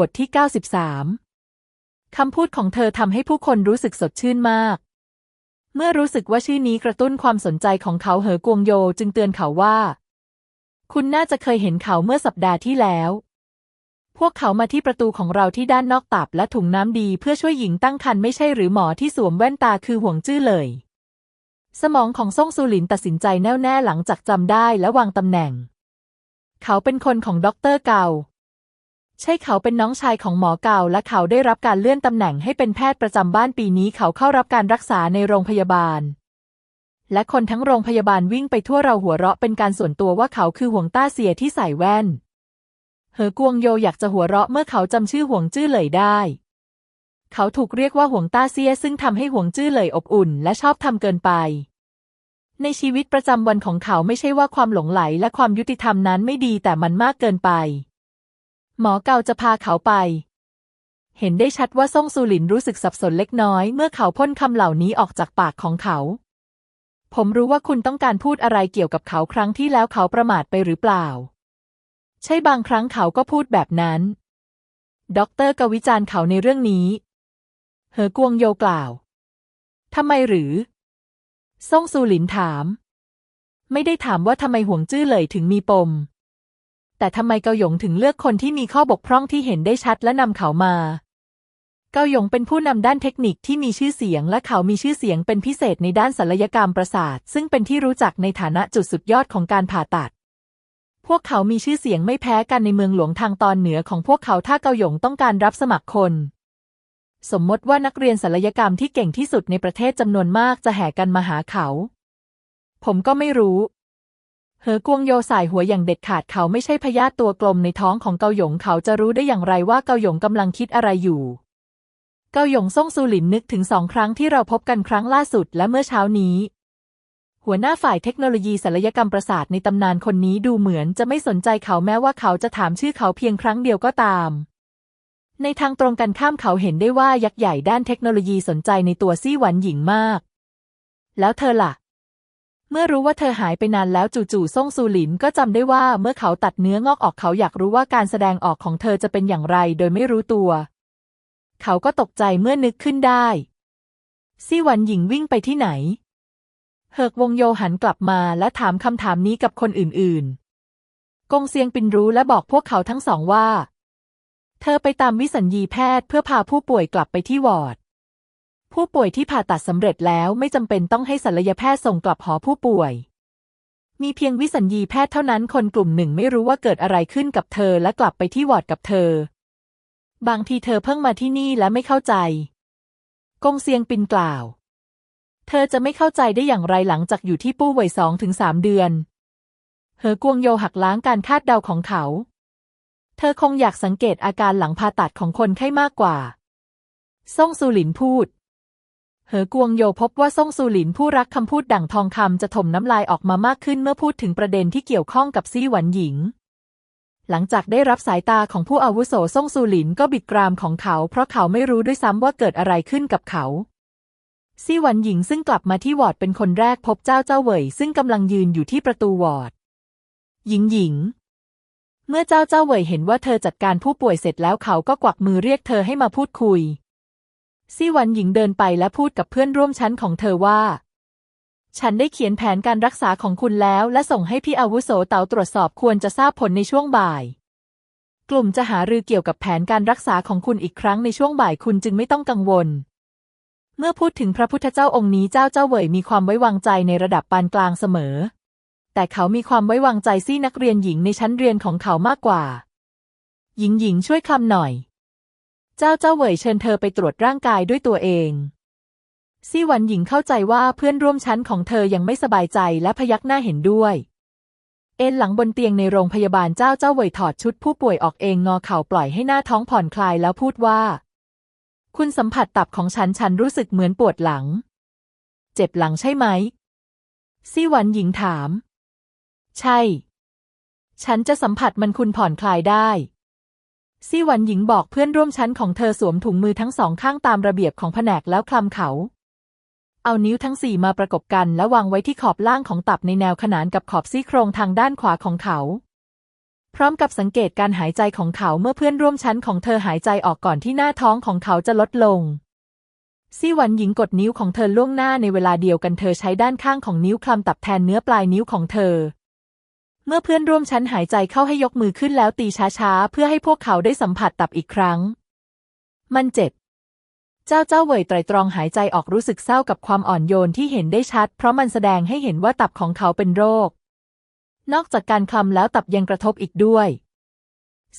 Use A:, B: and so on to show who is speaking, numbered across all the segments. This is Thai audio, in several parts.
A: บทที่ 93 คำพูดของเธอทำให้ผู้คนรู้สึกสดชื่นมาก เมื่อรู้สึกว่าชื่อนี้กระตุ้นความสนใจของเขาเหอกวงโยจึงเตือนเขาว่า คุณน่าจะเคยเห็นเขาเมื่อสัปดาห์ที่แล้ว พวกเขามาที่ประตูของเราที่ด้านนอกตับและถุงน้ำดีเพื่อช่วยหญิงตั้งครรภ์ไม่ใช่หรือหมอที่สวมแว่นตาคือห่วงจื้อเลย สมองของซ่งซูหลินตัดสินใจแน่วแน่หลังจากจำได้และวางตำแหน่ง เขาเป็นคนของด็อกเตอร์เกา ใช่เขาเป็นน้องชายของหมอเก่าและเขาได้รับการเลื่อนตำแหน่งให้เป็นแพทย์ประจำบ้านปีนี้เขาเข้ารับการรักษาในโรงพยาบาล และคนทั้งโรงพยาบาลวิ่งไปทั่วเราหัวเราะเป็นการส่วนตัวว่าเขาคือห่วงต้าเสียที่ใส่แว่น เหอกวงโยอยากจะหัวเราะเมื่อเขาจำชื่อห่วงจื้อเหลยได้ เขาถูกเรียกว่าห่วงต้าเซียซึ่งทำให้ห่วงจื้อเหลยอบอุ่น และชอบทำเกินไปในชีวิตประจำวันของเขาไม่ใช่ว่าความหลงไหลและความยุติธรรมนั้นไม่ดีแต่มันมากเกินไป หมอเกาจะพาเขาไป เห็นได้ชัดว่าซ่งซูหลินรู้สึกสับสนเล็กน้อย เมื่อเขาพ่นคำเหล่านี้ออกจากปากของเขา ผมรู้ว่าคุณต้องการพูดอะไรเกี่ยวกับเขาครั้งที่แล้วเขาประมาทไปหรือเปล่า ใช่บางครั้งเขาก็พูดแบบนั้น ด็อกเตอร์กวิจารณ์เขาในเรื่องนี้ เหอกวงโยกล่าวทำไมหรือซ่งซูหลินถาม ไม่ได้ถามว่าทำไมห่วงจื้อเลยถึงมีปม แต่ทำไมเกาหยงถึงเลือกคนที่มีข้อบกพร่องที่เห็นได้ชัดและนำเขามา เกาหยงเป็นผู้นำด้านเทคนิคที่มีชื่อเสียงและเขามีชื่อเสียงเป็นพิเศษในด้านศัลยกรรมประสาท ซึ่งเป็นที่รู้จักในฐานะจุดสุดยอดของการผ่าตัด พวกเขามีชื่อเสียงไม่แพ้กันในเมืองหลวงทางตอนเหนือของพวกเขาถ้าเกาหยงต้องการรับสมัครคนสมมติว่านักเรียนศัลยกรรมที่เก่งที่สุดในประเทศจำนวนมากจะแห่กันมาหาเขา ผมก็ไม่รู้ เหอกวงโยสายหัวอย่างเด็ดขาดเขาไม่ใช่พยาธิตัวกลมในท้องของเกาหยงเขาจะรู้ได้อย่างไรว่าเกาหยงกำลังคิดอะไรอยู่ เกาหยงซ่งซูหลินนึกถึงสองครั้งที่เราพบกันครั้งล่าสุดและเมื่อเช้านี้ หัวหน้าฝ่ายเทคโนโลยีศัลยกรรมประสาทในตำนานคนนี้ดูเหมือนจะไม่สนใจเขาแม้ว่าเขาจะถามชื่อเขาเพียงครั้งเดียวก็ตาม ในทางตรงกันข้ามเขาเห็นได้ว่ายักษ์ใหญ่ด้านเทคโนโลยีสนใจในตัวซี่หวันหญิงมาก แล้วเธอล่ะ เมื่อรู้ว่าเธอหายไปนานแล้วจู่ๆซ่งซูหลินก็จำได้ว่าเมื่อเขาตัดเนื้องอกออกเขาอยากรู้ว่าการแสดงออกของเธอจะเป็นอย่างไรโดยไม่รู้ตัว เขาก็ตกใจเมื่อนึกขึ้นได้ซี่หวันหญิงวิ่งไปที่ไหน เฮิกวงโยหันกลับมาและถามคำถามนี้กับคนอื่นๆ กงเซียงปินรู้และบอกพวกเขาทั้งสองว่า เธอไปตามวิสัญญีแพทย์เพื่อพาผู้ป่วยกลับไปที่วอร์ด ผู้ป่วยที่ผ่าตัดสำเร็จแล้วไม่จำเป็นต้องให้ศัลยแพทย์ส่งกลับหอผู้ป่วย มีเพียงวิสัญญีแพทย์เท่านั้นคนกลุ่มหนึ่งไม่รู้ว่าเกิดอะไรขึ้นกับเธอและกลับไปที่วอร์ดกับเธอ บางทีเธอเพิ่งมาที่นี่และไม่เข้าใจ กงเซียงปินกล่าว เธอจะไม่เข้าใจได้อย่างไรหลังจากอยู่ที่ปู้ไวยสองถึงสามเดือน เหอกวงโยหักล้างการคาดเดาของเขา เธอคงอยากสังเกตอาการหลังผ่าตัดของคนไข้มากกว่า ซ่งซูหลินพูด เหอกวงโยพบว่าซ่งซูหลินผู้รักคำพูดดั่งทองคำจะถมน้ำลายออกมามากขึ้นเมื่อพูดถึงประเด็นที่เกี่ยวข้องกับซี่หวันหญิง หลังจากได้รับสายตาของผู้อาวุโสซ่งซูหลินก็บิดกรามของเขา เพราะเขาไม่รู้ด้วยซ้ำว่าเกิดอะไรขึ้นกับเขาซี่หวันหญิงซึ่งกลับมาที่วอร์ดเป็นคนแรกพบเจ้าเจ้าเหวยซึ่งกำลังยืนอยู่ที่ประตูวอร์ดหญิงหญิง เมื่อเจ้าเจ้าเหวยเห็นว่าเธอจัดการผู้ป่วยเสร็จแล้วเขาก็กวักมือเรียกเธอให้มาพูดคุย ซี่วันหญิงเดินไปและพูดกับเพื่อนร่วมชั้นของเธอว่า ฉันได้เขียนแผนการรักษาของคุณแล้วและส่งให้พี่อาวุโสเต๋าตรวจสอบควรจะทราบผลในช่วงบ่าย กลุ่มจะหารือเกี่ยวกับแผนการรักษาของคุณอีกครั้งในช่วงบ่ายคุณจึงไม่ต้องกังวล เมื่อพูดถึงพระพุทธเจ้าองค์นี้เจ้าเจ้าเหวยมีความไว้วางใจในระดับปานกลางเสมอ แต่เขามีความไว้วางใจซี่นักเรียนหญิงในชั้นเรียนของเขามากกว่า หญิงหญิงช่วยคำหน่อย เจ้าเจ้าเหวยเชิญเธอไปตรวจร่างกายด้วยตัวเองซี่หวันหญิงเข้าใจว่าเพื่อนร่วมชั้นของเธอยังไม่สบายใจและพยักหน้าเห็นด้วย เอนหลังบนเตียงในโรงพยาบาลเจ้าเจ้าเหวยถอดชุดผู้ป่วยออกเองงอเข่าปล่อยให้หน้าท้องผ่อนคลายแล้วพูดว่า คุณสัมผัสตับของฉันฉันรู้สึกเหมือนปวดหลัง เจ็บหลังใช่ไหมซี่หวันหญิงถาม ใช่ ฉันจะสัมผัสมันคุณผ่อนคลายได้ ซี่หวันหญิงบอกเพื่อนร่วมชั้นของเธอสวมถุงมือทั้งสองข้างตามระเบียบของแผนกแล้วคลำเขา เอานิ้วทั้งสี่มาประกบกันและวางไว้ที่ขอบล่างของตับในแนวขนานกับขอบซี่โครงทางด้านขวาของเขา พร้อมกับสังเกตการหายใจของเขาเมื่อเพื่อนร่วมชั้นของเธอหายใจออกก่อนที่หน้าท้องของเขาจะลดลงซี่หวันหญิงกดนิ้วของเธอล่วงหน้าในเวลาเดียวกันเธอใช้ด้านข้างของนิ้วคลำตับแทนเนื้อปลายนิ้วของเธอ เมื่อเพื่อนร่วมชั้นหายใจเข้าให้ยกมือขึ้นแล้วตีช้าๆ เพื่อให้พวกเขาได้สัมผัสตับอีกครั้ง มันเจ็บ เจ้าเจ้าเหวยไตรตรองหายใจออกรู้สึกเศร้ากับความอ่อนโยนที่เห็นได้ชัด เพราะมันแสดงให้เห็นว่าตับของเขาเป็นโรค นอกจากการคลำแล้วตับยังกระทบอีกด้วย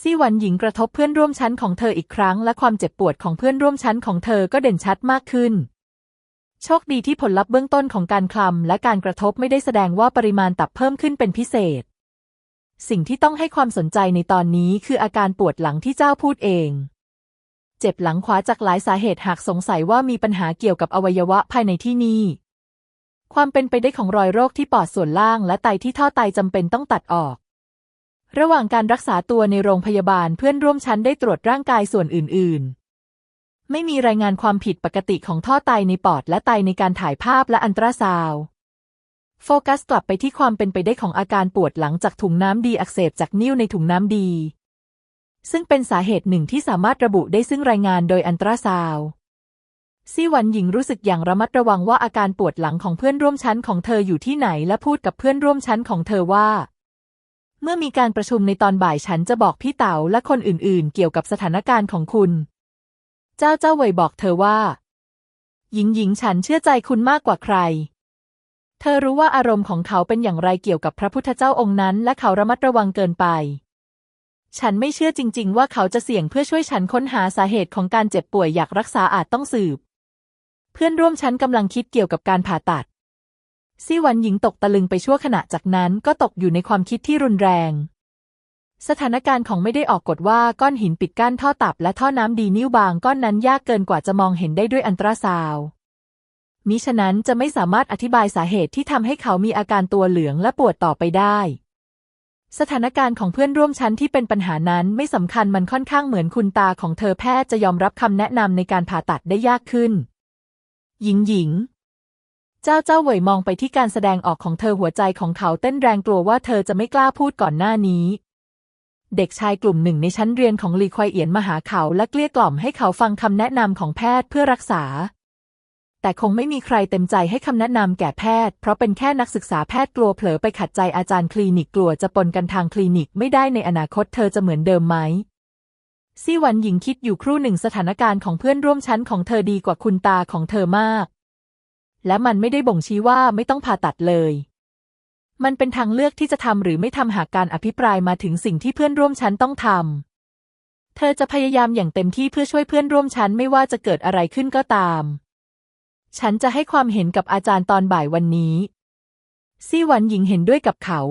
A: ซี่หวันหญิงกระทบเพื่อนร่วมชั้นของเธออีกครั้ง และความเจ็บปวดของเพื่อนร่วมชั้นของเธอก็เด่นชัดมากขึ้น โชคดีที่ผลลัพธ์เบื้องต้นของการคลำและการกระทบไม่ได้แสดงว่าปริมาณตับเพิ่มขึ้นเป็นพิเศษ สิ่งที่ต้องให้ความสนใจในตอนนี้คืออาการปวดหลังที่เจ้าพูดเอง เจ็บหลังขวาจากหลายสาเหตุหากสงสัยว่ามีปัญหาเกี่ยวกับอวัยวะภายในที่นี่ ความเป็นไปได้ของรอยโรคที่ปอดส่วนล่างและไตที่ท่อไตจำเป็นต้องตัดออก ระหว่างการรักษาตัวในโรงพยาบาลเพื่อนร่วมชั้นได้ตรวจร่างกายส่วนอื่น ๆ ไม่มีรายงานความผิดปกติของท่อไตในปอดและไตในการถ่ายภาพและอันตราซาวด์ โฟกัสกลับไปที่ความเป็นไปได้ของอาการปวดหลังจากถุงน้ำดีอักเสบจากนิ่วในถุงน้ำดี ซึ่งเป็นสาเหตุหนึ่งที่สามารถระบุได้ซึ่งรายงานโดยอันตราซาวซี่หวันหญิงรู้สึกอย่างระมัดระวังว่าอาการปวดหลังของเพื่อนร่วมชั้นของเธออยู่ที่ไหนและพูดกับเพื่อนร่วมชั้นของเธอว่า เมื่อมีการประชุมในตอนบ่ายฉันจะบอกพี่เต๋าและคนอื่นๆ เกี่ยวกับสถานการณ์ของคุณ เจ้าเจ้าเวยบอกเธอว่า หญิงหญิงฉันเชื่อใจคุณมากกว่าใคร เธอรู้ว่าอารมณ์ของเขาเป็นอย่างไรเกี่ยวกับพระพุทธเจ้าองค์นั้น และเขาระมัดระวังเกินไป ฉันไม่เชื่อจริง ๆ ว่าเขาจะเสี่ยงเพื่อช่วยฉันค้นหาสาเหตุของการเจ็บป่วยอยากรักษาอาจต้องสืบ เพื่อนร่วมชั้นกำลังคิดเกี่ยวกับการผ่าตัดซี่วันหญิงตกตะลึงไปชั่วขณะจากนั้นก็ตกอยู่ในความคิดที่รุนแรง สถานการณ์ของไม่ได้ออกกฎว่าก้อนหินปิดกั้นท่อตับและท่อน้ำดีนิ้วบางก้อนนั้นยากเกินกว่าจะมองเห็นได้ด้วยอันตราซาวด์ มิฉะนั้นจะไม่สามารถอธิบายสาเหตุที่ทำให้เขามีอาการตัวเหลืองและปวดต่อไปได้ สถานการณ์ของเพื่อนร่วมชั้นที่เป็นปัญหานั้นไม่สำคัญมันค่อนข้างเหมือนคุณตาของเธอแพทย์จะยอมรับคำแนะนำในการผ่าตัดได้ยากขึ้น หญิงหญิง เจ้าเจ้าเหวยมองไปที่การแสดงออกของเธอหัวใจของเขาเต้นแรงกลัวว่าเธอจะไม่กล้าพูดก่อนหน้านี้เด็กชายกลุ่มหนึ่งในชั้นเรียนของลีควายเอียนมาหาเขาและเกลี้ยกล่อมให้เขาฟังคำแนะนำของแพทย์เพื่อรักษา แต่คงไม่มีใครเต็มใจให้คำแนะนำแก่แพทย์ เพราะเป็นแค่นักศึกษาแพทย์กลัวเผลอไปขัดใจอาจารย์คลินิกกลัวจะปนกันทางคลินิกไม่ได้ในอนาคตเธอจะเหมือนเดิมไหมซี่หวันหญิงคิดอยู่ครู่หนึ่งสถานการณ์ของเพื่อนร่วมชั้นของเธอดีกว่าคุณตาของเธอมาก และมันไม่ได้บ่งชี้ว่าไม่ต้องผ่าตัดเลย มันเป็นทางเลือกที่จะทำหรือไม่ทำหากการอภิปรายมาถึงสิ่งที่เพื่อนร่วมชั้นต้องทำเธอจะพยายามอย่างเต็มที่เพื่อช่วยเพื่อนร่วมชั้นไม่ว่าจะเกิดอะไรขึ้นก็ตาม ฉันจะให้ความเห็นกับอาจารย์ตอนบ่ายวันนี้ซี่หวันหญิงเห็นด้วยกับเขา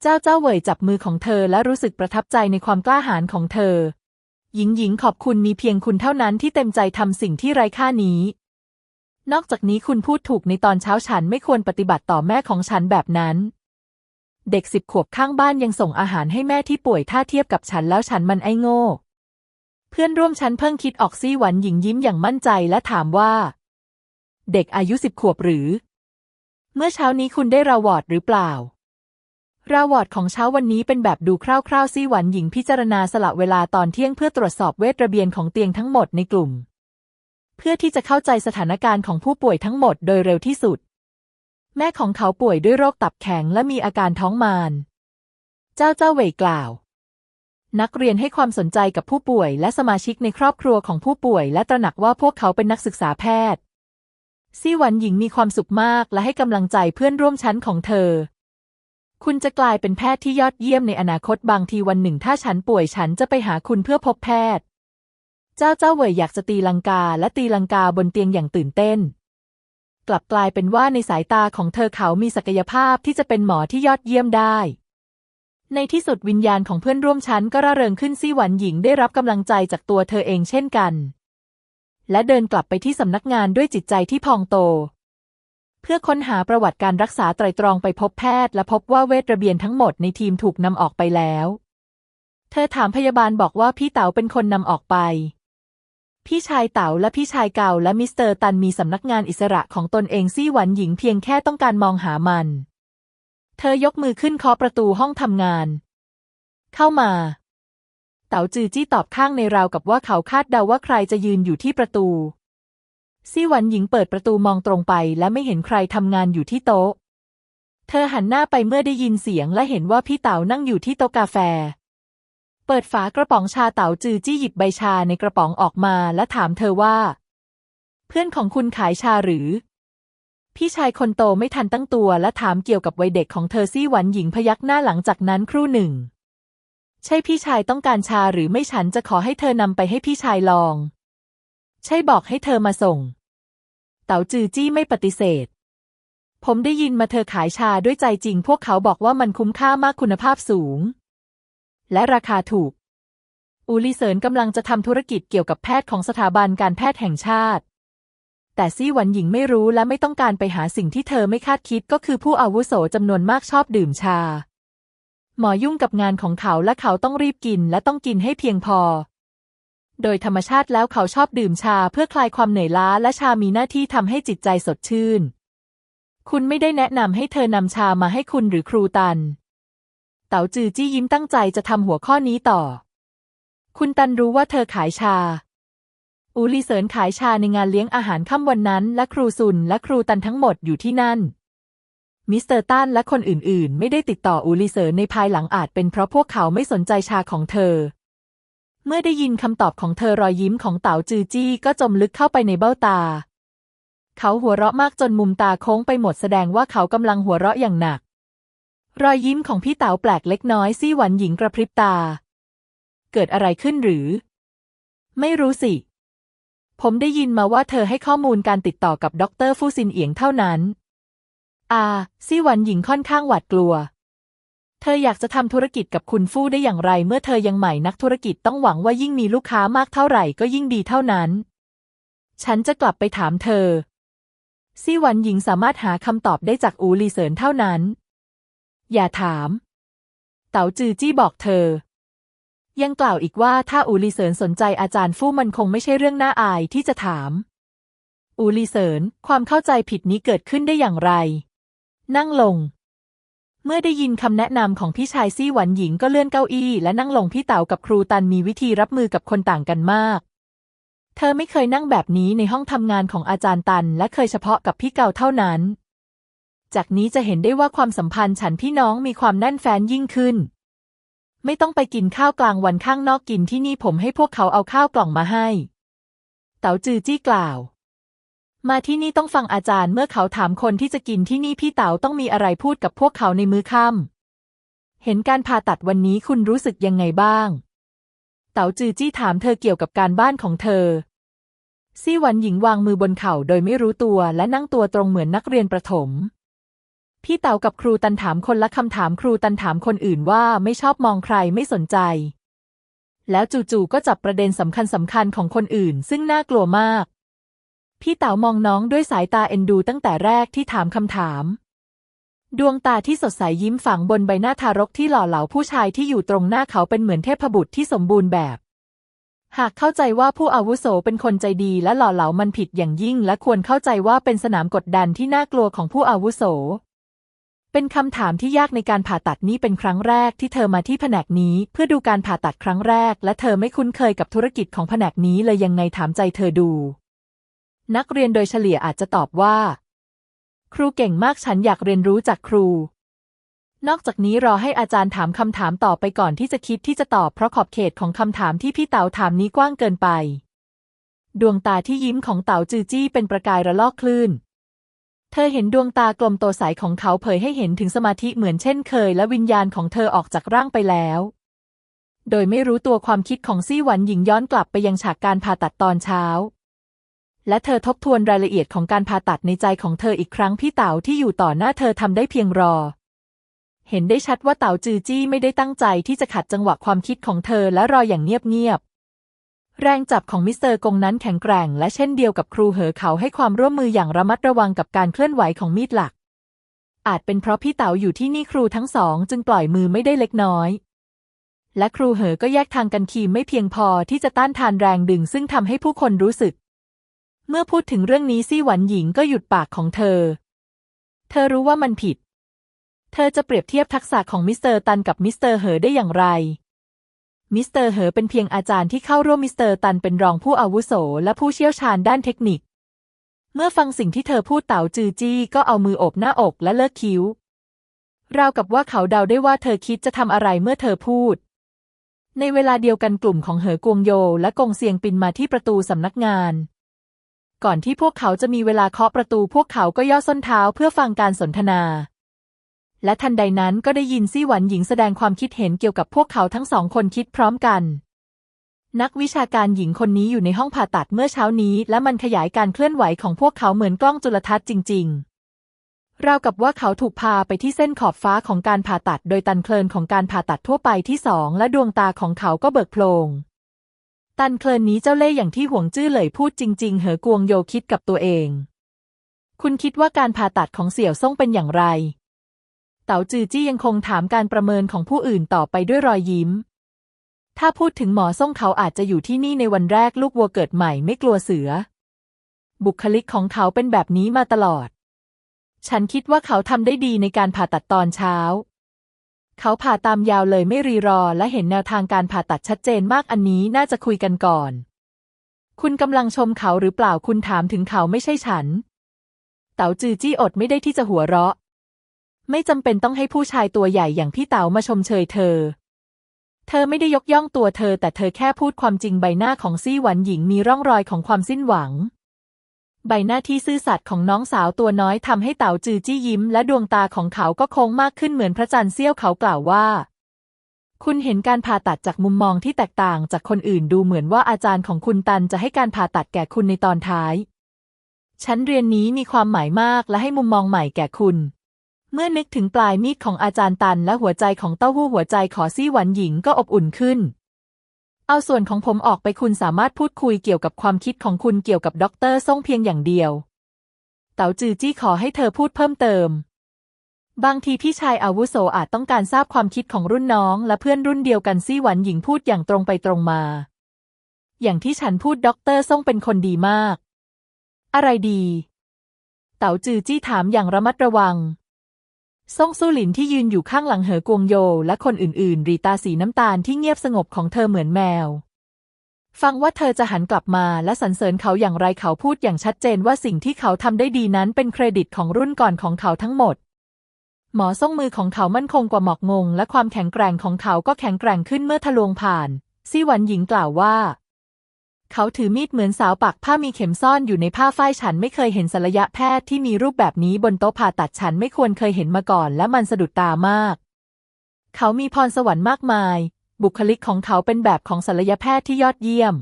A: เจ้าเจ้าเหวยจับมือของเธอและรู้สึกประทับใจในความกล้าหาญของเธอ หญิงหญิงขอบคุณมีเพียงคุณเท่านั้นที่เต็มใจทำสิ่งที่ไร้ค่านี้ นอกจากนี้คุณพูดถูกในตอนเช้าฉันไม่ควรปฏิบัติต่อแม่ของฉันแบบนั้น เด็กสิบขวบข้างบ้านยังส่งอาหารให้แม่ที่ป่วยถ้าเทียบกับฉันแล้วฉันมันไอ้โง่ เพื่อนร่วมชั้นเพิ่งคิดออกซี่หวันหญิงยิ้มอย่างมั่นใจและถามว่า เด็กอายุสิบขวบหรือ เมื่อเช้านี้คุณได้ราวอร์ดหรือเปล่า ราวอร์ดของเช้าวันนี้เป็นแบบดูคร่าวๆซี่หวันหญิงพิจารณาสละเวลาตอนเที่ยงเพื่อตรวจสอบเวทระเบียนของเตียงทั้งหมดในกลุ่ม เพื่อที่จะเข้าใจสถานการณ์ของผู้ป่วยทั้งหมดโดยเร็วที่สุด แม่ของเขาป่วยด้วยโรคตับแข็งและมีอาการท้องมารเจ้าเจ้าเวยกล่าว นักเรียนให้ความสนใจกับผู้ป่วยและสมาชิกในครอบครัวของผู้ป่วย และตระหนักว่าพวกเขาเป็นนักศึกษาแพทย์ ซี่หวันหญิงมีความสุขมากและให้กำลังใจเพื่อนร่วมชั้นของเธอ คุณจะกลายเป็นแพทย์ที่ยอดเยี่ยมในอนาคตบางทีวันหนึ่งถ้าฉันป่วยฉันจะไปหาคุณเพื่อพบแพทย์ เจ้าเจ้าเหวยอยากจะตีลังกาและตีลังกาบนเตียงอย่างตื่นเต้น กลับกลายเป็นว่าในสายตาของเธอเขามีศักยภาพที่จะเป็นหมอที่ยอดเยี่ยมได้ในที่สุดวิญญาณของเพื่อนร่วมชั้นก็ร่าเริงขึ้นซี่หวันหญิงได้รับกำลังใจจากตัวเธอเองเช่นกัน และเดินกลับไปที่สำนักงานด้วยจิตใจที่พองโต เพื่อค้นหาประวัติการรักษาไตรตรองไปพบแพทย์ และพบว่าเวทระเบียนทั้งหมดในทีมถูกนำออกไปแล้ว เธอถามพยาบาลบอกว่าพี่เต๋าเป็นคนนำออกไป พี่ชายเต๋าและพี่ชายเก่าและมิสเตอร์ตันมีสำนักงานอิสระของตนเองซี่หวันหญิงเพียงแค่ต้องการมองหามัน เธอยกมือขึ้นเคาะประตูห้องทำงาน เข้ามา เต๋าจือจี้ตอบข้างในราวกับว่าเขาคาดเดาว่าใครจะยืนอยู่ที่ประตู ซี่หวันหญิงเปิดประตูมองตรงไปและไม่เห็นใครทำงานอยู่ที่โต๊ะ เธอหันหน้าไปเมื่อได้ยินเสียงและเห็นว่าพี่เต๋านั่งอยู่ที่โต๊ะกาแฟ เปิดฝากระป๋องชาเต๋าจือจี้หยิบใบชาในกระป๋องออกมาและถามเธอว่า เพื่อนของคุณขายชาหรือ พี่ชายคนโตไม่ทันตั้งตัวและถามเกี่ยวกับวัยเด็กของเธอซี่หวันหญิงพยักหน้าหลังจากนั้นครู่หนึ่ง ใช่พี่ชายต้องการชาหรือไม่ฉันจะขอให้เธอนำไปให้พี่ชายลอง ใช่บอกให้เธอมาส่ง เต๋าจือจี้ไม่ปฏิเสธ ผมได้ยินมาเธอขายชาด้วยใจจริง พวกเขาบอกว่ามันคุ้มค่ามากคุณภาพสูง และราคาถูก อูลีเซินกำลังจะทำธุรกิจเกี่ยวกับแพทย์ของสถาบันการแพทย์แห่งชาติ แต่ซี่หวันหญิงไม่รู้และไม่ต้องการไปหาสิ่งที่เธอไม่คาดคิดก็คือผู้อาวุโสจำนวนมากชอบดื่มชา หมอยุ่งกับงานของเขาและเขาต้องรีบกินและต้องกินให้เพียงพอ โดยธรรมชาติแล้วเขาชอบดื่มชาเพื่อคลายความเหนื่อยล้าและชามีหน้าที่ทำให้จิตใจสดชื่น คุณไม่ได้แนะนำให้เธอนำชามาให้คุณหรือครูตัน เต๋าจือจี้ยิ้มตั้งใจจะทำหัวข้อนี้ต่อ คุณตันรู้ว่าเธอขายชาอูลีเซินขายชาในงานเลี้ยงอาหารค่ำวันนั้น และครูซุนและครูตันทั้งหมดอยู่ที่นั่น มิสเตอร์ตันและคนอื่นๆ ไม่ได้ติดต่ออูลีเซินในภายหลังอาจเป็นเพราะพวกเขาไม่สนใจชาของเธอ เมื่อได้ยินคำตอบของเธอรอยยิ้มของเต๋าจือจี้ก็จมลึกเข้าไปในเบ้าตา เขาหัวเราะมากจนมุมตาโค้งไปหมดแสดงว่าเขากำลังหัวเราะอย่างหนัก รอยยิ้มของพี่เต๋าแปลกเล็กน้อยซี่หวันหญิงกระพริบตา เกิดอะไรขึ้นหรือ ไม่รู้สิ ผมได้ยินมาว่าเธอให้ข้อมูลการติดต่อกับด็อกเตอร์ฟูซินเอียงเท่านั้น อาซี่หวันหญิงค่อนข้างหวาดกลัว เธออยากจะทำธุรกิจกับคุณฟู่ได้อย่างไร เมื่อเธอยังใหม่นักธุรกิจต้องหวังว่ายิ่งมีลูกค้ามากเท่าไหร่ก็ยิ่งดีเท่านั้น ฉันจะกลับไปถามเธอ ซี่หวันหญิงสามารถหาคำตอบได้จากอูลีเซินเท่านั้น อย่าถาม เต๋าจือจี้บอกเธอ ยังกล่าวอีกว่าถ้าอูลีเซินสนใจอาจารย์ฟู่มันคงไม่ใช่เรื่องน่าอายที่จะถาม อูลีเซินความเข้าใจผิดนี้เกิดขึ้นได้อย่างไร นั่งลง เมื่อได้ยินคำแนะนำของพี่ชายซี่หวันหญิงก็เลื่อนเก้าอี้และนั่งลงพี่เต๋ากับครูตันมีวิธีรับมือกับคนต่างกันมาก เธอไม่เคยนั่งแบบนี้ในห้องทำงานของอาจารย์ตัน และเคยเฉพาะกับพี่เกาเท่านั้น จากนี้จะเห็นได้ว่าความสัมพันธ์ฉันพี่น้องมีความแน่นแฟ้นยิ่งขึ้น ไม่ต้องไปกินข้าวกลางวันข้างนอกกินที่นี่ผมให้พวกเขาเอาข้าวกล่องมาให้ เต๋าจือจี้กล่าว มาที่นี่ต้องฟังอาจารย์เมื่อเขาถามคนที่จะกินที่นี่พี่เต๋าต้องมีอะไรพูดกับพวกเขาในมื้อค่ำเห็นการผ่าตัดวันนี้คุณรู้สึกยังไงบ้าง เต๋าจือจี้ถามเธอเกี่ยวกับการบ้านของเธอ ซี่หวันหญิงวางมือบนเข่าโดยไม่รู้ตัวและนั่งตัวตรงเหมือนนักเรียนประถม พี่เต๋ากับครูตันถามคนละคำถามครูตันถามคนอื่นว่าไม่ชอบมองใครไม่สนใจ แล้วจู่ๆก็จับประเด็นสำคัญสำคัญของคนอื่น ซึ่งน่ากลัวมาก พี่เต๋ามองน้องด้วยสายตาเอ็นดูตั้งแต่แรกที่ถามคำถาม ดวงตาที่สดใสยิ้มฝังบนใบหน้าทารกที่หล่อเหลาผู้ชายที่อยู่ตรงหน้าเขาเป็นเหมือนเทพบุตรที่สมบูรณ์แบบ หากเข้าใจว่าผู้อาวุโสเป็นคนใจดีและหล่อเหลามันผิดอย่างยิ่ง และควรเข้าใจว่าเป็นสนามกดดันที่น่ากลัวของผู้อาวุโส เป็นคำถามที่ยากในการผ่าตัดนี้เป็นครั้งแรกที่เธอมาที่แผนกนี้ เพื่อดูการผ่าตัดครั้งแรก และเธอไม่คุ้นเคยกับธุรกิจของแผนกนี้เลยยังไงถามใจเธอดู นักเรียนโดยเฉลี่ยอาจจะตอบว่า ครูเก่งมากฉันอยากเรียนรู้จากครู นอกจากนี้รอให้อาจารย์ถามคำถามต่อไปก่อนที่จะคิดที่จะตอบเพราะขอบเขตของคำถามที่พี่เต๋าถามนี้กว้างเกินไป ดวงตาที่ยิ้มของเต๋าจือจี้เป็นประกายระลอกคลื่น เธอเห็นดวงตากลมโตใสของเขาเผยให้เห็นถึงสมาธิเหมือนเช่นเคย และวิญญาณของเธอออกจากร่างไปแล้วโดยไม่รู้ตัวความคิดของซี่หวันหญิงย้อนกลับไปยังฉากการผ่าตัดตอนเช้า และเธอทบทวนรายละเอียดของการผ่าตัดในใจของเธออีกครั้งพี่เต๋าที่อยู่ต่อหน้าเธอทำได้เพียงรอ เห็นได้ชัดว่าเต๋าจือจี้ไม่ได้ตั้งใจที่จะขัดจังหวะความคิดของเธอและรออย่างเงียบๆแรงจับของมิสเตอร์กงนั้นแข็งแกร่ง และเช่นเดียวกับครูเหอเขาให้ความร่วมมืออย่างระมัดระวังกับการเคลื่อนไหวของมีดหลัก อาจเป็นเพราะพี่เต๋าอยู่ที่นี่ครูทั้งสองจึงปล่อยมือไม่ได้เล็กน้อยและครูเหอก็แยกทางกันคีมไม่เพียงพอที่จะต้านทานแรงดึงซึ่งทำให้ผู้คนรู้สึก เมื่อพูดถึงเรื่องนี้ซี่หวันหญิงก็หยุดปากของเธอ เธอรู้ว่ามันผิด เธอจะเปรียบเทียบทักษะของมิสเตอร์ตันกับมิสเตอร์เหอได้อย่างไร มิสเตอร์เหอเป็นเพียงอาจารย์ที่เข้าร่วมมิสเตอร์ตันเป็นรองผู้อาวุโสและผู้เชี่ยวชาญด้านเทคนิค เมื่อฟังสิ่งที่เธอพูดเต๋าจือจี้ก็เอามือโอบหน้าอกและเลิกคิ้ว ราวกับว่าเขาเดาได้ว่าเธอคิดจะทำอะไรเมื่อเธอพูด ในเวลาเดียวกันกลุ่มของเหอกวงโยและกงเซียงปินมาที่ประตูสำนักงาน ก่อนที่พวกเขาจะมีเวลาเคาะประตูพวกเขาก็ย่อส้นเท้าเพื่อฟังการสนทนา และทันใดนั้นก็ได้ยินซี่หวันหญิงแสดงความคิดเห็นเกี่ยวกับพวกเขาทั้งสองคนคิดพร้อมกัน นักวิชาการหญิงคนนี้อยู่ในห้องผ่าตัดเมื่อเช้านี้ และมันขยายการเคลื่อนไหวของพวกเขาเหมือนกล้องจุลทรรศน์จริง ๆ ราวกับว่าเขาถูกพาไปที่เส้นขอบฟ้าของการผ่าตัด โดยตันเคลินของการผ่าตัดทั่วไปที่สองและดวงตาของเขาก็เบิกโพลง ตันเคลินนี้เจ้าเล่ห์อย่างที่หวงจื้อเหลยพูดจริง ๆ เหอกวงโยคิดกับตัวเอง คุณคิดว่าการผ่าตัดของเสี่ยวซ่งเป็นอย่างไร เต๋าจือจี้ยังคงถามการประเมินของผู้อื่นต่อไปด้วยรอยยิ้ม ถ้าพูดถึงหมอซ่งเขาอาจจะอยู่ที่นี่ในวันแรกลูกวัวเกิดใหม่ไม่กลัวเสือ บุคลิกของเขาเป็นแบบนี้มาตลอด ฉันคิดว่าเขาทำได้ดีในการผ่าตัดตอนเช้า เขาผ่าตามยาวเลยไม่รีรอ และเห็นแนวทางการผ่าตัดชัดเจนมากอันนี้น่าจะคุยกันก่อน คุณกำลังชมเขาหรือเปล่าคุณถามถึงเขาไม่ใช่ฉัน เต๋าจือจี้อดไม่ได้ที่จะหัวเราะ ไม่จำเป็นต้องให้ผู้ชายตัวใหญ่อย่างพี่เต๋ามาชมเชยเธอ เธอไม่ได้ยกย่องตัวเธอ แต่เธอแค่พูดความจริงใบหน้าของซี่หวันหญิงมีร่องรอยของความสิ้นหวัง ใบหน้าที่ซื่อสัตย์ของน้องสาวตัวน้อยทำให้เต๋าจือจี้ยิ้ม และดวงตาของเขาก็โค้งมากขึ้นเหมือนพระจันทร์เสี้ยวเขากล่าวว่า คุณเห็นการผ่าตัดจากมุมมองที่แตกต่างจากคนอื่นดูเหมือนว่าอาจารย์ของคุณตันจะให้การผ่าตัดแก่คุณในตอนท้าย ชั้นเรียนนี้มีความหมายมากและให้มุมมองใหม่แก่คุณ เมื่อนึกถึงปลายมีดของอาจารย์ตันและหัวใจของเต้าหู้หัวใจขอซี่หวันหญิงก็อบอุ่นขึ้น เอาส่วนของผมออกไปคุณสามารถพูดคุยเกี่ยวกับความคิดของคุณเกี่ยวกับด็อกเตอร์ซ่งเพียงอย่างเดียว เต๋าจือจี้ขอให้เธอพูดเพิ่มเติม บางทีพี่ชายอาวุโสอาจต้องการทราบความคิดของรุ่นน้อง และเพื่อนรุ่นเดียวกันซี่หวันหญิงพูดอย่างตรงไปตรงมา อย่างที่ฉันพูดด็อกเตอร์ซ่งเป็นคนดีมาก อะไรดี เต๋าจือจี้ถามอย่างระมัดระวัง ซ่งสู้หลินที่ยืนอยู่ข้างหลังเหอกวงโย และคนอื่นๆ รีตาสีน้ำตาลที่เงียบสงบของเธอเหมือนแมว ฟังว่าเธอจะหันกลับมาและสรรเสริญเขาอย่างไรเขาพูดอย่างชัดเจนว่าสิ่งที่เขาทำได้ดีนั้นเป็นเครดิตของรุ่นก่อนของเขาทั้งหมด หมอส่งมือของเขามั่นคงกว่าหมอกงง และความแข็งแกร่งของเขาก็แข็งแกร่งขึ้นเมื่อทะลวงผ่าน ซี่หวันหญิงกล่าวว่า เขาถือมีดเหมือนสาวปักผ้ามีเข็มซ่อนอยู่ในผ้าฝ้ายฉันไม่เคยเห็นศัลยแพทย์ที่มีรูปแบบนี้บนโต๊ะผ่าตัดฉันไม่ควรเคยเห็นมาก่อน และมันสะดุดตามาก เขามีพรสวรรค์มากมาย บุคลิกของเขาเป็นแบบของศัลยแพทย์ที่ยอดเยี่ยม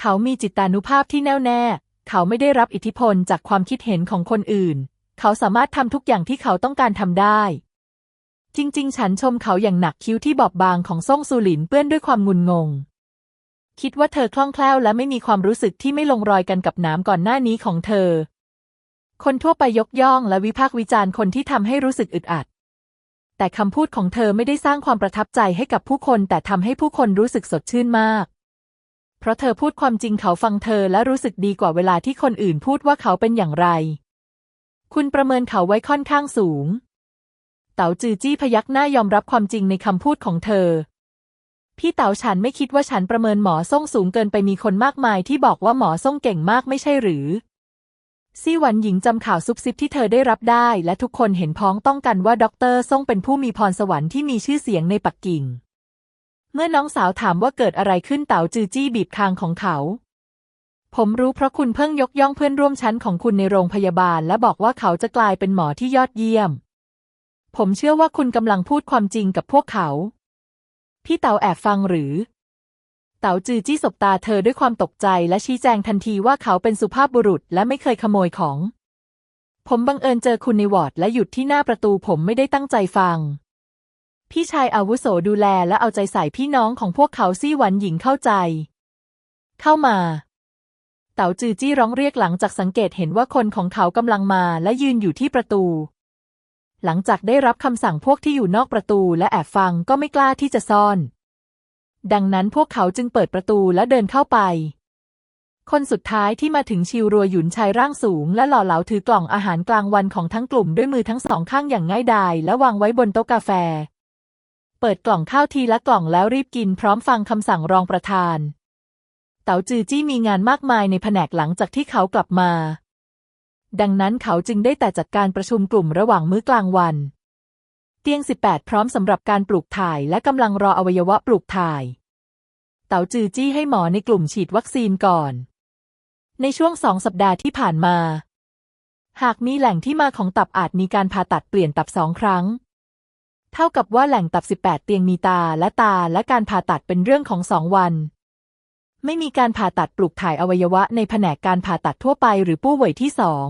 A: เขามีจิตานุภาพที่แน่วแน่ เขาไม่ได้รับอิทธิพลจากความคิดเห็นของคนอื่น เขาสามารถทำทุกอย่างที่เขาต้องการทำได้ จริง ๆ ฉันชมเขาอย่างหนักคิ้วที่บอบบางของซ่งซูหลินเปื้อนด้วยความงุนงง คิดว่าเธอคล่องแคล่วและไม่มีความรู้สึกที่ไม่ลงรอยกันกับน้ำก่อนหน้านี้ของเธอ คนทั่วไปยกย่องและวิพากษ์วิจารณ์คนที่ทำให้รู้สึกอึดอัด แต่คำพูดของเธอไม่ได้สร้างความประทับใจให้กับผู้คนแต่ทำให้ผู้คนรู้สึกสดชื่นมาก เพราะเธอพูดความจริงเขาฟังเธอและรู้สึกดีกว่าเวลาที่คนอื่นพูดว่าเขาเป็นอย่างไร คุณประเมินเขาไว้ค่อนข้างสูง เต๋าจือจี้พยักหน้ายอมรับความจริงในคำพูดของเธอ พี่เต๋าฉันไม่คิดว่าฉันประเมินหมอส่งสูงเกินไปมีคนมากมายที่บอกว่าหมอส่งเก่งมากไม่ใช่หรือซี่หวันหญิงจำข่าวซุบซิบที่เธอได้รับได้ และทุกคนเห็นพ้องต้องกันว่าด็อกเตอร์ส่งเป็นผู้มีพรสวรรค์ที่มีชื่อเสียงในปักกิ่ง เมื่อน้องสาวถามว่าเกิดอะไรขึ้นเต๋าจือจี้บีบคางของเขา ผมรู้เพราะคุณเพิ่งยกย่องเพื่อนร่วมชั้นของคุณในโรงพยาบาล และบอกว่าเขาจะกลายเป็นหมอที่ยอดเยี่ยม ผมเชื่อว่าคุณกำลังพูดความจริงกับพวกเขา พี่เต๋าแอบฟังหรือ เต๋าจือจี้สบตาเธอด้วยความตกใจและชี้แจงทันทีว่าเขาเป็นสุภาพบุรุษและไม่เคยขโมยของ ผมบังเอิญเจอคุณในวอร์ดและหยุดที่หน้าประตูผมไม่ได้ตั้งใจฟัง พี่ชายอาวุโสดูแลและเอาใจใส่พี่น้องของพวกเขาซี่หวันหญิงเข้าใจ เข้ามา เต๋าจือจี้ร้องเรียกหลังจากสังเกตเห็นว่าคนของเขากำลังมาและยืนอยู่ที่ประตู หลังจากได้รับคำสั่งพวกที่อยู่นอกประตูและแอบฟังก็ไม่กล้าที่จะซ่อน ดังนั้นพวกเขาจึงเปิดประตูและเดินเข้าไป คนสุดท้ายที่มาถึงชิวรัวหยุนชายร่างสูง และหล่อเหลาถือกล่องอาหารกลางวันของทั้งกลุ่มด้วยมือทั้งสองข้างอย่างง่ายดายและวางไว้บนโต๊ะกาแฟ เปิดกล่องข้าวทีละกล่องแล้วรีบกินพร้อมฟังคำสั่งรองประธาน เต๋าจือจี้มีงานมากมายในแผนกหลังจากที่เขากลับมา ดังนั้นเขาจึงได้แต่จัดการประชุมกลุ่มระหว่างมื้อกลางวัน เตียง 18 พร้อมสำหรับการปลูกถ่ายและกำลังรออวัยวะปลูกถ่าย เต๋าจือจี้ให้หมอในกลุ่มฉีดวัคซีนก่อน ในช่วงสองสัปดาห์ที่ผ่านมา หากมีแหล่งที่มาของตับอาจมีการผ่าตัดเปลี่ยนตับสองครั้ง เท่ากับว่าแหล่งตับ 18 เตียงมีตาและตาและการผ่าตัดเป็นเรื่องของสองวัน ไม่มีการผ่าตัดปลูกถ่ายอวัยวะในแผนกการผ่าตัดทั่วไปหรือผู้ป่วยที่สอง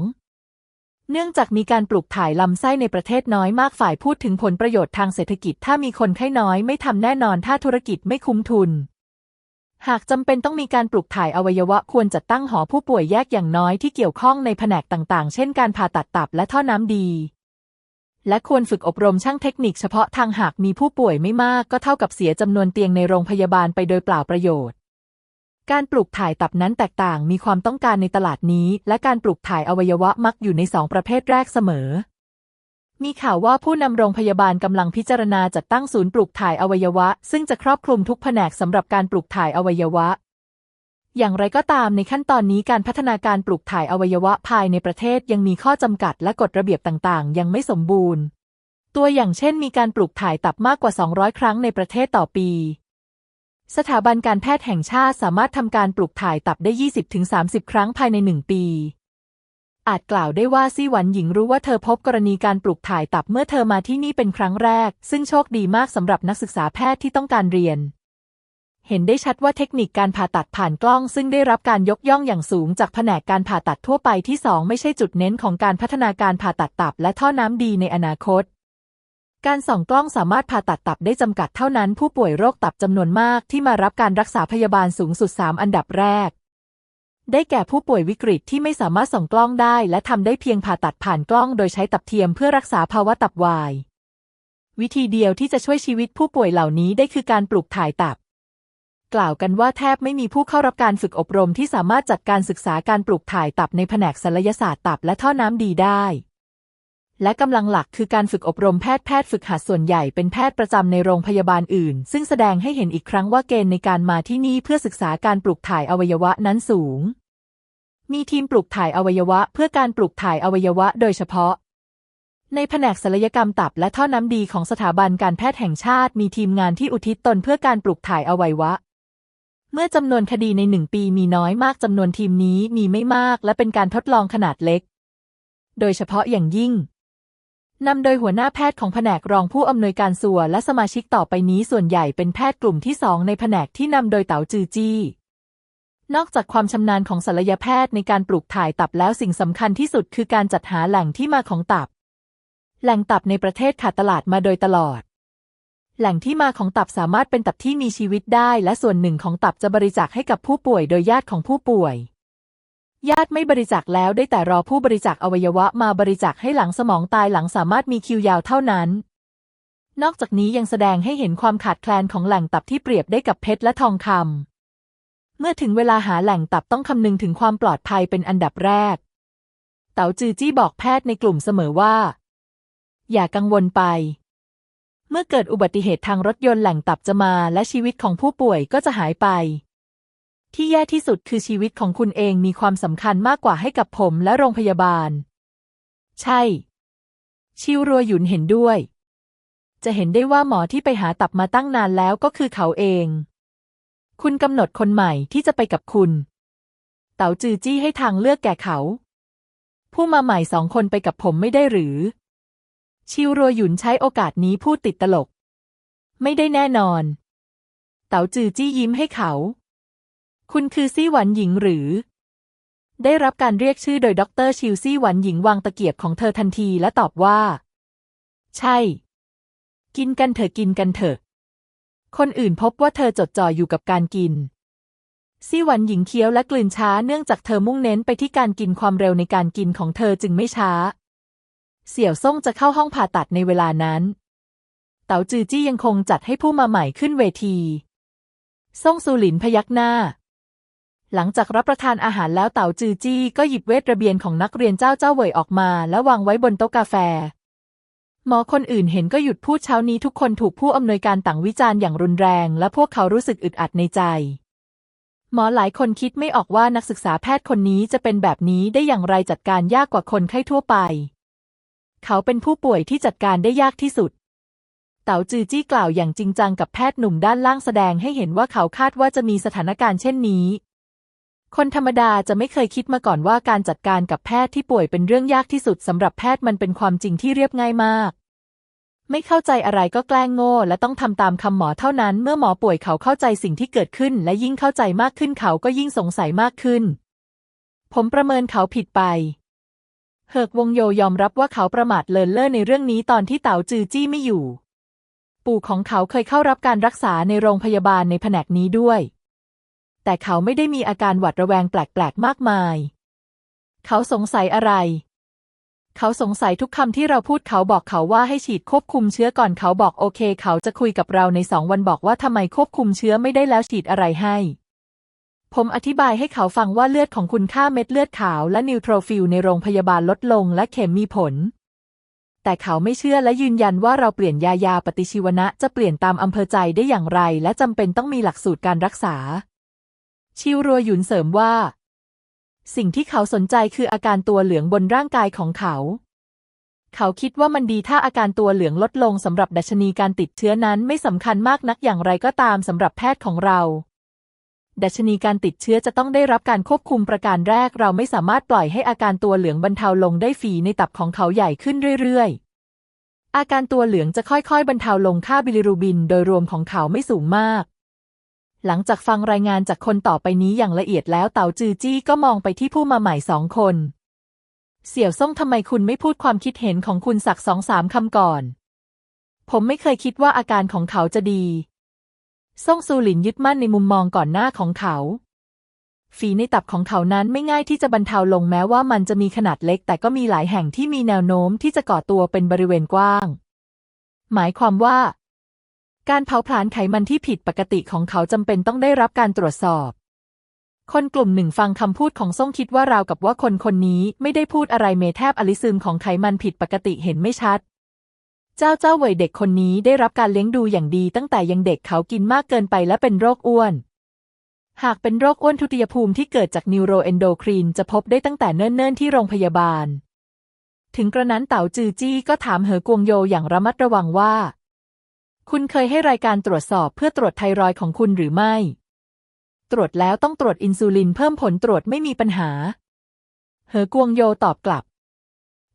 A: เนื่องจากมีการปลูกถ่ายลำไส้ในประเทศน้อยมากฝ่ายพูดถึงผลประโยชน์ทางเศรษฐกิจ ถ้ามีคนไข้น้อยไม่ทำแน่นอนถ้าธุรกิจไม่คุ้มทุน หากจำเป็นต้องมีการปลูกถ่ายอวัยวะควรจัดตั้งหอผู้ป่วยแยกอย่างน้อยที่เกี่ยวข้องในแผนกต่างๆ เช่นการผ่าตัดตับและท่อน้ำดี และควรฝึกอบรมช่างเทคนิคเฉพาะทางหากมีผู้ป่วยไม่มากก็เท่ากับเสียจำนวนเตียงในโรงพยาบาลไปโดยเปล่าประโยชน์ การปลูกถ่ายตับนั้นแตกต่างมีความต้องการในตลาดนี้ และการปลูกถ่ายอวัยวะมักอยู่ในสองประเภทแรกเสมอ มีข่าวว่าผู้นำโรงพยาบาลกำลังพิจารณาจัดตั้งศูนย์ปลูกถ่ายอวัยวะ ซึ่งจะครอบคลุมทุกแผนกสำหรับการปลูกถ่ายอวัยวะ อย่างไรก็ตามในขั้นตอนนี้การพัฒนาการปลูกถ่ายอวัยวะภายในประเทศยังมีข้อจำกัดและกฎระเบียบต่างๆ ยังไม่สมบูรณ์ ตัวอย่างเช่น มีการปลูกถ่ายตับมากกว่า 200 ครั้งในประเทศต่อปี สถาบันการแพทย์แห่งชาติสามารถทำการปลูกถ่ายตับได้ 20-30 ครั้งภายในหนึ่งปี อาจกล่าวได้ว่าซี่หวันหญิงรู้ว่าเธอพบกรณีการปลูกถ่ายตับเมื่อเธอมาที่นี่เป็นครั้งแรก ซึ่งโชคดีมากสำหรับนักศึกษาแพทย์ที่ต้องการเรียน เห็นได้ชัดว่าเทคนิคการผ่าตัดผ่านกล้อง ซึ่งได้รับการยกย่องอย่างสูงจากแผนกการผ่าตัดทั่วไปที่สองไม่ใช่จุดเน้นของการพัฒนาการผ่าตัดตับและท่อน้ำดีในอนาคต การส่องกล้องสามารถผ่าตัดตับได้จำกัดเท่านั้น ผู้ป่วยโรคตับจำนวนมากที่มารับการรักษาพยาบาลสูงสุด 3 อันดับแรก ได้แก่ผู้ป่วยวิกฤตที่ไม่สามารถส่องกล้องได้ และทำได้เพียงผ่าตัดผ่านกล้องโดยใช้ตับเทียมเพื่อรักษาภาวะตับวาย วิธีเดียวที่จะช่วยชีวิตผู้ป่วยเหล่านี้ได้คือการปลูกถ่ายตับ กล่าวกันว่าแทบไม่มีผู้เข้ารับการฝึกอบรมที่สามารถจัดการศึกษาการปลูกถ่ายตับในแผนกศัลยศาสตร์ตับและท่อน้ำดีได้ และกำลังหลักคือการฝึกอบรมแพทย์แพทย์ฝึกหัดส่วนใหญ่เป็นแพทย์ประจำในโรงพยาบาลอื่น ซึ่งแสดงให้เห็นอีกครั้งว่าเกณฑ์ในการมาที่นี่เพื่อศึกษาการปลูกถ่ายอวัยวะนั้นสูง มีทีมปลูกถ่ายอวัยวะ เพื่อการปลูกถ่ายอวัยวะ โดยเฉพาะ ในแผนกศัลยกรรมตับและท่อน้ำดีของสถาบันการแพทย์แห่งชาติ มีทีมงานที่อุทิศตนเพื่อการปลูกถ่ายอวัยวะเมื่อจำนวนคดีในหนึ่งปีมีน้อยมากจำนวนทีมนี้มีไม่มาก และเป็นการทดลองขนาดเล็ก โดยเฉพาะอย่างยิ่ง นำโดยหัวหน้าแพทย์ของแผนกรองผู้อำนวยการส่วนและสมาชิกต่อไปนี้ส่วนใหญ่เป็นแพทย์กลุ่มที่สองในแผนกที่นำโดยเต๋าจือจี้ นอกจากความชำนาญของศัลยแพทย์ในการปลูกถ่ายตับแล้วสิ่งสำคัญที่สุดคือการจัดหาแหล่งที่มาของตับ แหล่งตับในประเทศขาดตลาดมาโดยตลอด แหล่งที่มาของตับสามารถเป็นตับที่มีชีวิตได้ และส่วนหนึ่งของตับจะบริจาคให้กับผู้ป่วยโดยญาติของผู้ป่วย ญาติไม่บริจาคแล้วได้แต่รอผู้บริจาคอวัยวะมาบริจาคให้หลังสมองตายหลังสามารถมีคิวยาวเท่านั้น นอกจากนี้ยังแสดงให้เห็นความขาดแคลนของแหล่งตับที่เปรียบได้กับเพชรและทองคำ เมื่อถึงเวลาหาแหล่งตับต้องคำนึงถึงความปลอดภัยเป็นอันดับแรก เต๋าจือจี้บอกแพทย์ในกลุ่มเสมอว่า อย่ากังวลไป เมื่อเกิดอุบัติเหตุทางรถยนต์แหล่งตับจะมาและชีวิตของผู้ป่วยก็จะหายไป ที่แย่ที่สุดคือชีวิตของคุณเองมีความสำคัญมากกว่าให้กับผมและโรงพยาบาล ใช่ ชิวรัวหยุนเห็นด้วย จะเห็นได้ว่าหมอที่ไปหาตับมาตั้งนานแล้วก็คือเขาเอง คุณกำหนดคนใหม่ที่จะไปกับคุณ เต๋าจือจี้ให้ทางเลือกแก่เขา ผู้มาใหม่สองคนไปกับผมไม่ได้หรือ ชิวรัวหยุนใช้โอกาสนี้พูดติดตลก ไม่ได้แน่นอน เต๋าจือจี้ยิ้มให้เขา คุณคือซี่หวันหญิงหรือ ได้รับการเรียกชื่อโดยด็อกเตอร์ชิวซี่หวันหญิงวางตะเกียบของเธอทันทีและตอบว่า ใช่ กินกันเถอะกินกันเถอะ คนอื่นพบว่าเธอจดจ่ออยู่กับการกิน ซี่หวันหญิงเคี้ยวและกลืนช้าเนื่องจากเธอมุ่งเน้นไปที่การกินความเร็วในการกินของเธอจึงไม่ช้า เสี่ยวซ่งจะเข้าห้องผ่าตัดในเวลานั้น เต๋าจือจี้ยังคงจัดให้ผู้มาใหม่ขึ้นเวที ซ่งซูหลินพยักหน้า หลังจากรับประทานอาหารแล้วเต๋าจือจี้ก็หยิบเวทระเบียนของนักเรียนเจ้าเจ้าเหวยออกมาและววางไว้บนโต๊ะกาแฟ หมอคนอื่นเห็นก็หยุดพูดเช้านี้ทุกคนถูกผู้อำนวยการต่างวิจารณ์อย่างรุนแรง และพวกเขารู้สึกอึดอัดในใจ หมอหลายคนคิดไม่ออกว่านักศึกษาแพทย์คนนี้จะเป็นแบบนี้ได้อย่างไรจัดการยากกว่าคนไข้ทั่วไป เขาเป็นผู้ป่วยที่จัดการได้ยากที่สุดเต๋าจือจี้กล่าวอย่างจริงจังกับแพทย์หนุ่มด้านล่างแสดงให้เห็นว่าเขาคาดว่าจะมีสถานการณ์เช่นนี้ คนธรรมดาจะไม่เคยคิดมาก่อนว่าการจัดการกับแพทย์ที่ป่วยเป็นเรื่องยากที่สุดสำหรับแพทย์มันเป็นความจริงที่เรียบง่ายมาก ไม่เข้าใจอะไรก็แกล้งโง่ และต้องทำตามคำหมอเท่านั้น เมื่อหมอป่วยเขาเข้าใจสิ่งที่เกิดขึ้น และยิ่งเข้าใจมากขึ้นเขาก็ยิ่งสงสัยมากขึ้น ผมประเมินเขาผิดไปเฮิกวงโยยอมรับว่าเขาประมาทเลินเล่อในเรื่องนี้ตอนที่เต๋าจือจี้ไม่อยู่ ปู่ของเขาเคยเข้ารับการรักษาในโรงพยาบาลในแผนกนี้ด้วย แต่เขาไม่ได้มีอาการหวัดระแวงแปลก ๆ มากมาย เขาสงสัยอะไร เขาสงสัยทุกคำที่เราพูดเขาบอกเขาว่าให้ฉีดควบคุมเชื้อก่อนเขาบอกโอเค เขาจะคุยกับเราในสองวันบอกว่าทำไมควบคุมเชื้อไม่ได้แล้วฉีดอะไรให้ ผมอธิบายให้เขาฟังว่าเลือดของคุณค่าเม็ดเลือดขาวและนิวโทรฟิลในโรงพยาบาลลดลงและเข็มมีผลแต่เขาไม่เชื่อและยืนยันว่าเราเปลี่ยนยายาปฏิชีวนะจะเปลี่ยนตามอำเภอใจได้อย่างไร และจำเป็นต้องมีหลักสูตรการรักษา ชิวรัวหยุนเสริมว่า สิ่งที่เขาสนใจคืออาการตัวเหลืองบนร่างกายของเขา เขาคิดว่ามันดีถ้าอาการตัวเหลืองลดลงสำหรับดัชนีการติดเชื้อนั้นไม่สำคัญมากนักอย่างไรก็ตามสำหรับแพทย์ของเรา ดัชนีการติดเชื้อจะต้องได้รับการควบคุมประการแรก เราไม่สามารถปล่อยให้อาการตัวเหลืองบรรเทาลงได้ฝีในตับของเขาใหญ่ขึ้นเรื่อยๆอาการตัวเหลืองจะค่อยๆ บรรเทาลงค่าบิลิรูบินโดยรวมของเขาไม่สูงมาก หลังจากฟังรายงานจากคนต่อไปนี้อย่างละเอียดแล้วเต๋าจือจี้ก็มองไปที่ผู้มาใหม่สองคน เสี่ยวซ่งทำไมคุณไม่พูดความคิดเห็นของคุณสักสองสามคำก่อน ผมไม่เคยคิดว่าอาการของเขาจะดี ซ่งซูหลินยึดมั่นในมุมมองก่อนหน้าของเขา ฝีในตับของเขานั้นไม่ง่ายที่จะบรรเทาลงแม้ว่ามันจะมีขนาดเล็ก แต่ก็มีหลายแห่งที่มีแนวโน้มที่จะก่อตัวเป็นบริเวณกว้าง หมายความว่า การเผาผลาญไขมันที่ผิดปกติของเขาจำเป็นต้องได้รับการตรวจสอบ คนกลุ่มหนึ่งฟังคำพูดของซ่งคิดว่าราวกับว่าคนคนนี้ไม่ได้พูดอะไรเมแทบอลิซึมของไขมันผิดปกติเห็นไม่ชัด เจ้าเจ้าเหวยเด็กคนนี้ได้รับการเลี้ยงดูอย่างดีตั้งแต่ยังเด็กเขากินมากเกินไปและเป็นโรคอ้วน หากเป็นโรคอ้วนทุติยภูมิที่เกิดจากนิวโรเอนโดครีนจะพบได้ตั้งแต่เนิ่นๆที่โรงพยาบาล ถึงกระนั้นเต๋าจือจี้ก็ถามเหอกวงโยอย่างระมัดระวังว่า คุณเคยให้รายการตรวจสอบเพื่อตรวจไทรอยด์ของคุณหรือไม่ ตรวจแล้วต้องตรวจอินซูลินเพิ่มผลตรวจไม่มีปัญหา เหอกวงโยตอบกลับ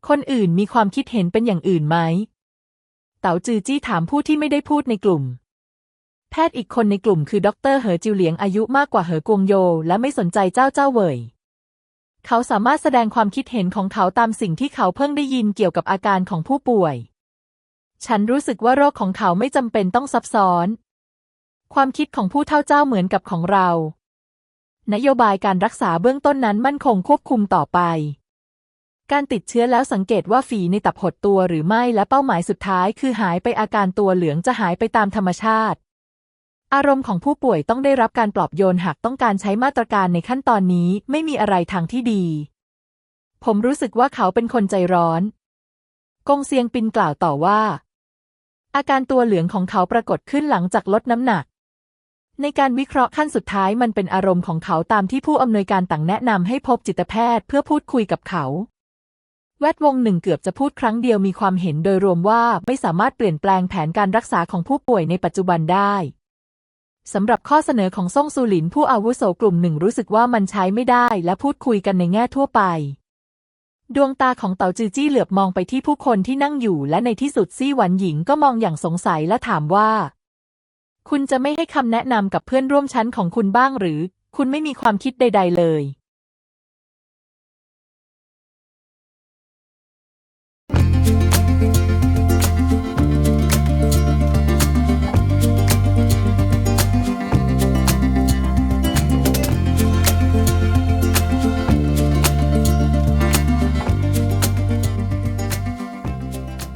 A: คนอื่นมีความคิดเห็นเป็นอย่างอื่นไหม เต๋าจือจี้ถามผู้ที่ไม่ได้พูดในกลุ่ม แพทย์อีกคนในกลุ่มคือดรเหอจิวเหลียงอายุมากกว่าเหอกวงโยและไม่สนใจเจ้าเจ้าเวยเขาสามารถแสดงความคิดเห็นของเขาตามสิ่งที่เขาเพิ่งได้ยินเกี่ยวกับอาการของผู้ป่วย ฉันรู้สึกว่าโรคของเขาไม่จำเป็นต้องซับซ้อน ความคิดของผู้เท่าเจ้าเหมือนกับของเรา นโยบายการรักษาเบื้องต้นนั้นมั่นคงควบคุมต่อไป การติดเชื้อแล้วสังเกตว่าฝีในตับหดตัวหรือไม่และเป้าหมายสุดท้ายคือหายไปอาการตัวเหลืองจะหายไปตามธรรมชาติ อารมณ์ของผู้ป่วยต้องได้รับการปลอบโยนหากต้องการใช้มาตรการในขั้นตอนนี้ไม่มีอะไรทางที่ดี ผมรู้สึกว่าเขาเป็นคนใจร้อน กงเซียงปินกล่าวต่อว่า อาการตัวเหลืองของเขาปรากฏขึ้นหลังจากลดน้ำหนัก ในการวิเคราะห์ขั้นสุดท้ายมันเป็นอารมณ์ของเขาตามที่ผู้อำนวยการต่างแนะนำให้พบจิตแพทย์เพื่อพูดคุยกับเขาแวดวงหนึ่งเกือบจะพูดครั้งเดียวมีความเห็นโดยรวมว่าไม่สามารถเปลี่ยนแปลงแผนการรักษาของผู้ป่วยในปัจจุบันได้สำหรับข้อเสนอของซ่งซูหลินผู้อาวุโสกลุ่มหนึ่งรู้สึกว่ามันใช้ไม่ได้และพูดคุยกันในแง่ทั่วไป ดวงตาของเต๋าจือจี้เหลือบมองไปที่ผู้คนที่นั่งอยู่ และในที่สุดซี่หวันหญิงก็มองอย่างสงสัยและถามว่า คุณจะไม่ให้คำแนะนำกับเพื่อนร่วมชั้นของคุณบ้างหรือ คุณไม่มีความคิดใด ๆ เลย